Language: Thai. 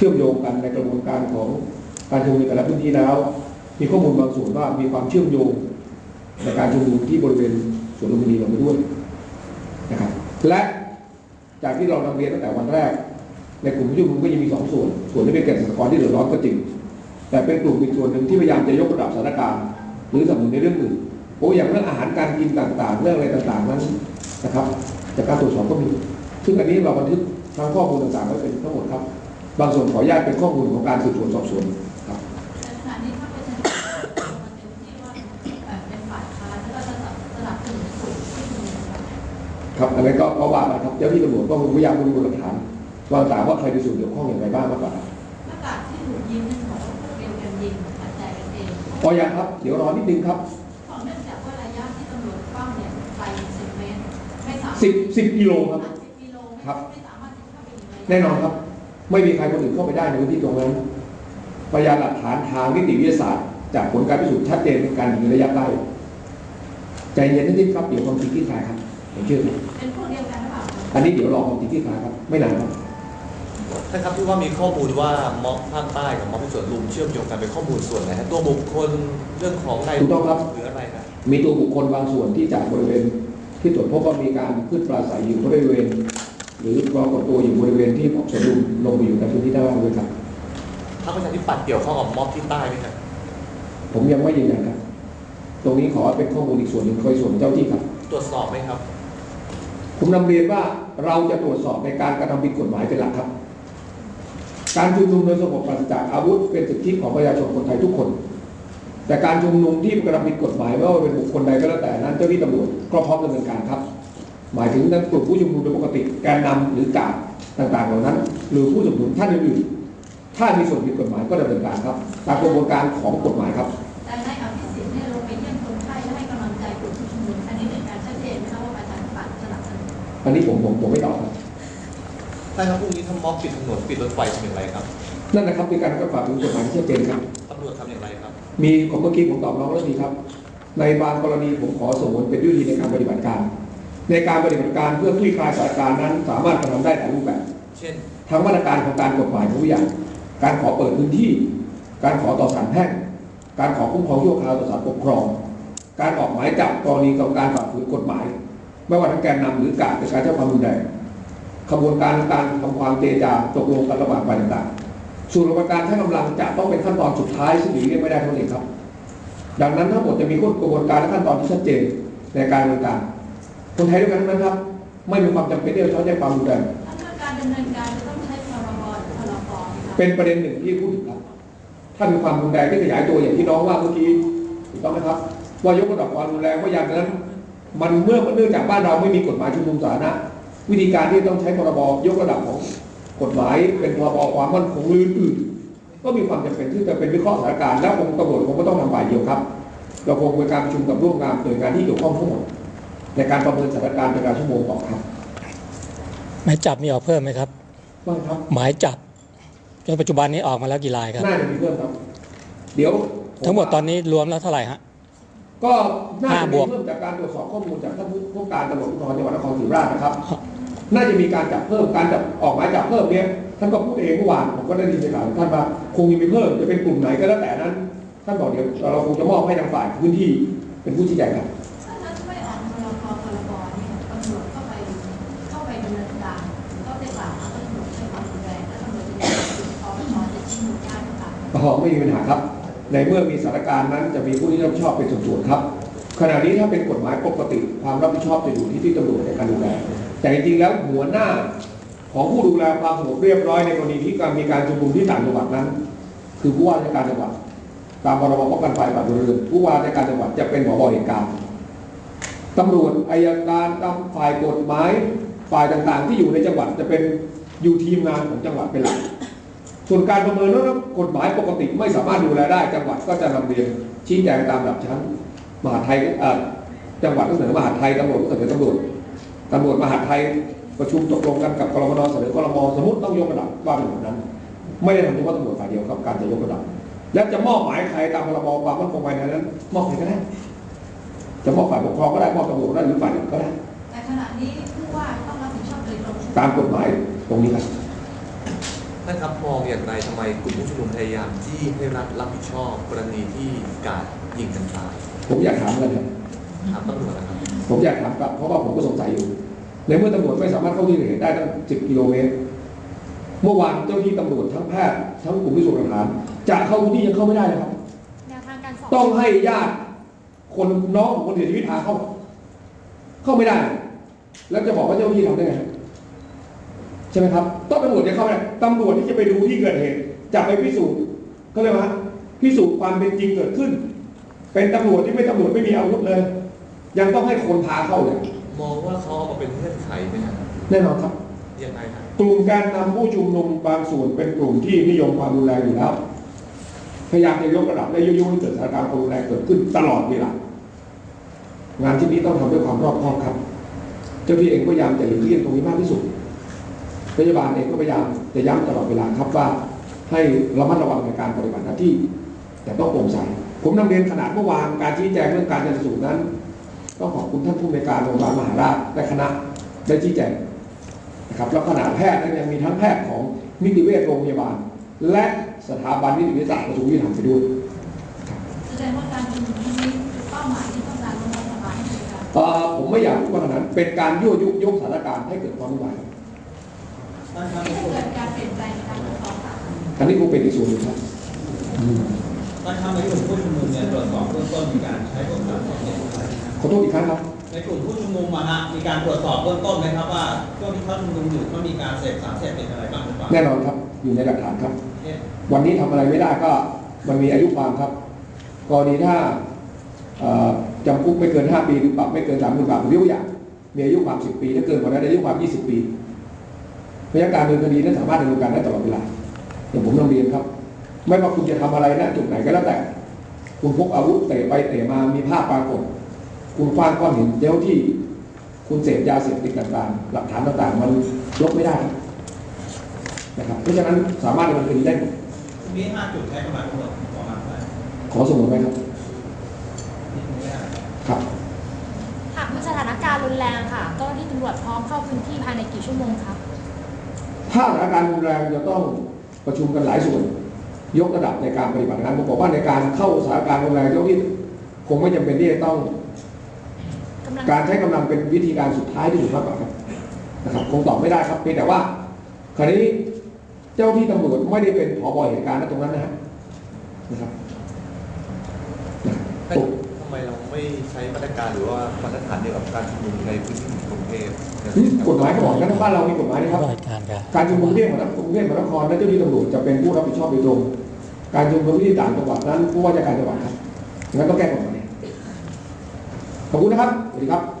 ชื่อมโยงกันในกระบวนการของการชุมนุมในแต่ละพื้นที่แล้ว มีข้อมูลบางส่วนว่ามีความเชื่อมโยงในการชุมนุมที่บริเวณสวนลุมพินีลงไปด้วยนะครับและจากที่เรานำเรียนตั้งแต่วันแรก ในกลุ่มผู้ชุมนุมก็ยังมีสองส่วน ส่วนที่เป็นเกษตรกรที่เดือดร้อนก็จริง แต่เป็นกลุ่มอีกส่วนหนึ่งที่พยายามจะยกระดับสถานการณ์หรือสนับสนุนในเรื่องอื่นโอ้อย่างเรื่องอาหารการกินต่างๆ เรื่องอะไรต่างๆนั้นนะครับ จากการตรวจสอบก็มี ซึ่งอันนี้เราบันทึกทั้งข้อมูลต่างๆไว้เป็นทั้งหมดครับ บางส่วนขออนุญาตเป็นข้อมูลของการสืบสวนสอบสวนครับในขณะนี้ถ้าเป็นมันเป็นที่ว่าแบบเป็นฝ่ายค้านแล้วก็จะสนับสนุนกลุ่มที่มีนะคะครับอันนั้นก็ก็ว่าไปครับเจ้าที่ตำรวจก็คงพยายามดูหลักฐานว่าต่างว่าใครมีส่วนเกี่ยวข้องอย่างไรบ้างมากกว่าหน้ากากที่ถูกยิงนั่นบอกว่าพวกเดียวกันยิงตัดใจกันเองพอยังครับ เดี๋ยวรอนิดนึงครับเพราะเนื่องจากว่าระยะที่ตำรวจเฝ้าเนี่ยไกล10เมตรไม่สามารถสิบสิบกิโลครับ10กิโลครับไม่สามารถที่จะเข้าไปถึงระยะแน่นอนครับ ไม่มีใครคนอื่นเข้าไปได้ในพื้นที่ตรงนั้นพยานหลักฐานทางนิติวิทยาศาสตร์ จากผลการพิสูจน์ชัดเจนในการยิงระยะใกล้ใจเย็นนิดๆครับเดี๋ยวความจริงที่คลายครับผมเชื่อครับเป็นพวกเดียวกันหรือเปล่าคะอันนี้เดี๋ยวรอความจริงที่คลายครับ ไม่นานครับท่านครับที่ว่ามีข้อมูลว่าม็อบภาคใต้กับม็อบที่สวนลุมเชื่อมโยงกันเป็นข้อมูลส่วนไหนฮะตัวบุคคลเรื่องของนายถูกต้องครับหรืออะไรนะมีตัวบุคคลบางส่วนที่จากบริเวณที่ตรวจพบว่ามีการขึ้นปราศัยอยู่บริเวณ หรือปรากฏตัวอยู่บริเวณที่เหมาะสมลงไปอยู่ในพื้นที่ด้านล่างด้วยครับถ้าประชาธิปัตย์เกี่ยวข้องกับม็อบที่ใต้ไหมครับผมยังไม่ยืนยันครับ ตรงนี้ขอเป็นข้อมูลอีกส่วนหนึ่งคอยส่วนเจ้าที่ครับ ตรวจสอบไหมครับ ผมนำเรียนว่าเราจะตรวจสอบในการกระทำผิดกฎหมายเป็นหลักครับ การชุมนุมโดยสงบปราศจากอาวุธเป็นสิทธิของประชาชนคนไทยทุกคน แต่การชุมนุมที่กระทำผิดกฎหมายไม่ว่าเป็นบุคคลใดก็แล้วแต่นั้นเจ้าหน้าที่ตำรวจก็พร้อมดำเนินการครับ หมายถึงนั้นกลุ่มผู้ชุมนุมโดยปกติแกนนำหรือกาดต่างๆเหล่านั้น หรือผู้สนับสนุนท่านอื่นๆถ้ามีส่วนผิดกฎหมายก็ดำเนินการครับ ตามกระบวนการของกฎหมายครับแต่นายอภิสิทธิ์เนี่ยลงไปเยี่ยมคนไข้และให้กำลังใจกลุ่มผู้ชุมนุมอันนี้เป็นการชัดเจนไหมคะว่าประชาธิปัตย์สนับสนุนอันนี้ผมผมผมไม่ตอบครับท่านครับพรุ่งนี้ถ้าม็อบปิดถนนปิดรถไฟทำอย่างไรครับ นั่นนะครับเป็นการกระฝ่าฝืนกฎหมายที่ชัดเจนครับตำรวจทำอย่างไรครับ มีผมเมื่อกี้ผมตอบน้องแล้วดีครับ ในบางกรณีผมขอสงวนเป็นยุทธวิธีในการปฏิบัติการ ในการปฏิบัติการเพื่อคลี่คลายสถานการณ์นั้น สามารถกระทำได้หลายรูปแบบ เช่น ทั้งมาตรการของการกฎหมายทุกอย่าง การขอเปิดพื้นที่ การขอต่อศาลแพ่ง การขอคุ้มครองชั่วคราวต่อศาลปกครอง การออกหมายจับกรณีของการฝ่าฝืนกฎหมาย ไม่ว่าทั้งแกนนำหรือกาดในการใช้ความรุนแรงขบวนการการทำความเจรจาตกลงกันระหว่างฝ่ายต่างๆ ส่วนกระบวนการใช้กำลังจะต้องเป็นขั้นตอนสุดท้ายซึ่งหลีกเลี่ยงไม่ได้เท่านั้นเองครับ ดังนั้นทั้งหมดจะมีกระบวนการและขั้นตอนที่ชัดเจนในการดำเนินการ คนไทยด้วยกันทั้งนั้นครับ ไม่มีความจำเป็นที่จะใช้ความรุนแรงถ้าเรื่องการดำเนินการจะต้องใช้พรบหรือพรบไหมคะเป็นประเด็นหนึ่งที่พูดถึงครับถ้ามีความรุนแรงที่ขยายตัวอย่างที่น้องว่าเมื่อกี้ถูกต้องไหมครับ ว่ายกระดับความรุนแรงว่าอย่างนั้น มันเมื่อเนื่องจากบ้านเราไม่มีกฎหมายชุมนุมสาธารณะวิธีการที่ต้องใช้พรบยกระดับของกฎหมายเป็นพรบความมั่นคงอื่นๆก็มีความจำเป็นที่จะเป็นวิเคราะห์สถานการณ์แล้วคงตำรวจคงไม่ต้องทำฝ่ายเดียวครับ เราคงเป็นการประชุมกับร่วมงานหน่วยงานที่เกี่ยวข้องทั้งหมด ในการประเมินสถานการณ์เป็นการชั่วโมงต่อครับหมายจับมีออกเพิ่มไหมครับว่าครับหมายจับจนปัจจุบันนี้ออกมาแล้วกี่รายครับ น่าจะมีเพิ่มครับ เดี๋ยวผทั้งหมดตอนนี้รวมแล้วเท่าไหร่ฮะ ก็น่าห้าจะบมีวก เพิ่มจากการตรวจสอบข้อมูลจากท่านผู้ผู้การตำรวจภูธรจังหวัดนครศรีธรรมราชนะครับ น่าจะมีการจับเพิ่มการจับออกหมายจับเพิ่มเนี้ยท่านก็พูดเองเมื่อวานผมก็ได้ยินในข่าวของท่านว่าคงยังมีเพิ่มจะเป็นกลุ่มไหนก็แล้วแต่นั้น ท่านบอกเดี๋ยวเราคงจะมอบให้ทางฝ่ายพื้นที่เป็นผู้ชี้แจงครับ ได้หรือเปล่าพอไม่มีปัญหาครับ ในเมื่อมีสถานการณ์นั้นจะมีผู้ที่รับผิดชอบเป็นส่วนๆครับขณะนี้ถ้าเป็นกฎหมายปกติความรับผิดชอบจะอยู่ที่ที่ตำรวจในการดูแลแต่จริงๆแล้วหัวหน้าของผู้ดูแลความสงบเรียบร้อยในกรณีที่การมีการชุมนุมที่ต่างจังหวัดนั้น คือผู้ว่าราชการจังหวัดตามพรบป้องกันไฟป่าบริเวณผู้ว่าราชการจังหวัดจะเป็นผบเหตุการณ์ตำรวจอายการตามฝ่ายกฎหมายฝ่ายต่างๆ ที่อยู่ในจังหวัดจะเป็นอยู่ทีมงานของจังหวัดเป็นหลัก ส่วนการประเมินว่ากฎหมายปกติไม่สามารถดูแลได้ จังหวัดก็จะนำเรียนชี้แจงตามระดับชั้นมหาดไทยเอ่อจังหวัดก็เสนอมหาดไทยตำรวจก็เสนอตำรวจตำรวจมหาดไทยประชุมตกลงกันกับกรมนเสนอกรมสมมติต้องยกระดับว่าเป็นแบบนั้น ไม่ได้ทำเฉพาะตำรวจฝ่ายเดียวครับการจะยกระดับ และจะมอบหมายใครตามพรบความมั่นคงภายในนั้น มอบใครก็ได้จะมอบฝ่ายปกครองก็ได้มอบตำรวจก็ได้หรือฝ่ายอื่นก็ได้แต่ขณะนี้ผู้ว่าต้องรับผิดชอบโดยตรงตามกฎหมายตรงนี้ครับ ท่านท่านครับมองอย่างไรทำไมกลุ่มผู้ชุมนุมพยายามจี้ให้รัฐรับผิดชอบกรณีที่กาดยิงกันตายผมอยากถามกันครับถามตำรวจนะครับผมอยากถามกลับเพราะว่าผมก็สงสัยอยู่ในเมื่อตำรวจไม่สามารถเข้าที่เกิดเหตุได้ตั้ง 10 กิโลเมตร เมื่อวานเจ้าที่ตำรวจทั้งแพทย์ทั้งกลุ่มพิสูจน์หลักฐานจะเข้าพื้นที่ยังเข้าไม่ได้เลยครับแนวทางการสอบต้องให้ญาติคนน้องของคนเสียชีวิตพาเข้า เข้าไม่ได้ แล้วจะบอกว่าเจ้าหน้าที่ทำได้ไง ใช่ไหมครับต้องตำรวจจะเข้าไม่ได้ตำรวจที่จะไปดูที่เกิดเหตุจะไปพิสูจน์ก็เรียกว่าพิสูจน์ความเป็นจริงเกิดขึ้น เป็นตำรวจที่ไม่ตำรวจไม่มีอาวุธเลย ยังต้องให้คนพาเข้าเลยมองว่าเขาเอามาเป็นเงื่อนไขไหมครับแน่นอนครับยังไงครับกลุ่มการนำผู้ชุมนุมบางส่วนเป็นกลุ่มที่นิยมความรุนแรงอยู่แล้วพยายามจะยกระดับและยุยงให้เกิดสถานการณ์ความรุนแรงเกิดขึ้นตลอดเวลางานที่นี้ต้องทำด้วยความรอบคอบครับ เจ้าที่เองก็พยายามจะหลีกเลี่ยงตรงนี้มากที่สุด พยาบาลเองก็พยายามจะย้ำตลอดเวลาครับว่า ให้ระมัดระวังในการปฏิบัติหน้าที่ แต่ต้องโปร่งใสผมนำเรียนขนาดเมื่อวานการชี้แจงเรื่องการชันสูตรนั้นต้องขอบคุณท่านผู้ในวยการโรงพยาบาลมหาราชและคณะได้ชี้แจงนะครับแล้วขณะแพทย์นั้นยังมีทั้งแพทย์ของนิติเวชโรงพยาบาล และสถาบันนิติวิทยาศาสตร์กระทรวงยุติธรรมไปด้วยแสดงว่าการชุมนุมครั้งนี้เป้าหมายที่ต้องการลงรัฐบาลให้เป็นการเอ่อผมไม่อยากพูดว่าขนาดนั้นเป็นการยั่วยุยกสถานการณ์ให้เกิดความวุ่นวาย องค่ะอันนี้คงเป็นอีกส่วนหนึ่งครับอืมท่านครับในกลุ่มผู้ชุมนุมเนี่ยตรวจสอบเบื้องต้นมีการใช้กฎหมายเนี่ยอะไรนะครับขอโทษอีกครั้งครับ ในกลุ่มผู้ชุมนุมมาฮะมีการตรวจสอบเบื้องต้นไหมครับว่าช่วงที่เขาชุมนุมอยู่เขามีการเสพสารเสพติดอะไรบ้างหรือเปล่าแน่นอนครับอยู่ในหลักฐานครับเอ๊ะวันนี้ทำอะไรไม่ได้ก็มันมีอายุความครับกรณีถ้าเอ่อจำคุกไม่เกิน 5 ปีหรือปรับไม่เกิน3 0 0 0 0บาทผมยกตัวอย่างมีอายุความ 10 ปีถ้าเกินกว่านั้นอายุความ 20 ปี พยาการดำเนินคดีนั้นสามารถดำเนินการได้ตลอดเวลาอย่างผมนำเรียนครับ ไม่ว่าคุณจะทำอะไรณจุดไหนก็แล้วแต่ คุณพกอาวุธเตะไปเตะมามีภาพปรากฏ คุณคว้างก้อนหินเจ้าที่ คุณเสพยาเสพติดต่างๆ หลักฐานต่างๆ มันลบไม่ได้นะครับเพราะฉะนั้นสามารถดำเนินคดีได้หมดตรงนี้ห้าจุดใช้กำลังตำรวจประมาณเท่าไหร่ขอสมุนไหมครับนี่ตรงนี้ได้ครับหากมีสถานการณ์รุนแรงค่ะเจ้าหน้าที่ตำรวจพร้อมเข้าพื้นที่ภายในกี่ชั่วโมงครับ ถ้าสถานการณ์รุนแรงจะต้องประชุมกันหลายส่วน ยกระดับในการปฏิบัติงานผมบอกว่าในการเข้าสถานการณ์รุนแรงเจ้าที่คงไม่จำเป็นที่จะต้อง การใช้กำลังเป็นวิธีการสุดท้ายที่ถูกมากกว่าครับนะครับ คงตอบไม่ได้ครับเพียงแต่ว่าคราวนี้เจ้าที่ตำรวจไม่ได้เป็นผบเหตุการณ์ตรงนั้นนะฮะนะครับนะครับทำไมเราไม่ใช้มาตรการหรือว่ามาตรฐานเดียวกับการชุมนุมในพื้นที่กรุงเทพ นี่กฎหมายก็บอกนะบ้านเรามีกฎหมายนะครับรายการกันการชุมนุมกรุงเทพมหานครกรุงเทพมหานครและเจ้าหน้าที่ตำรวจจะเป็นผู้รับผิดชอบโดยตรง การชุมนุมที่ต่างจังหวัดนั้นผู้ว่าราชการจังหวัดครับงั้นต้องแก้กฎหมายขอบคุณนะครับสวัสดีครับ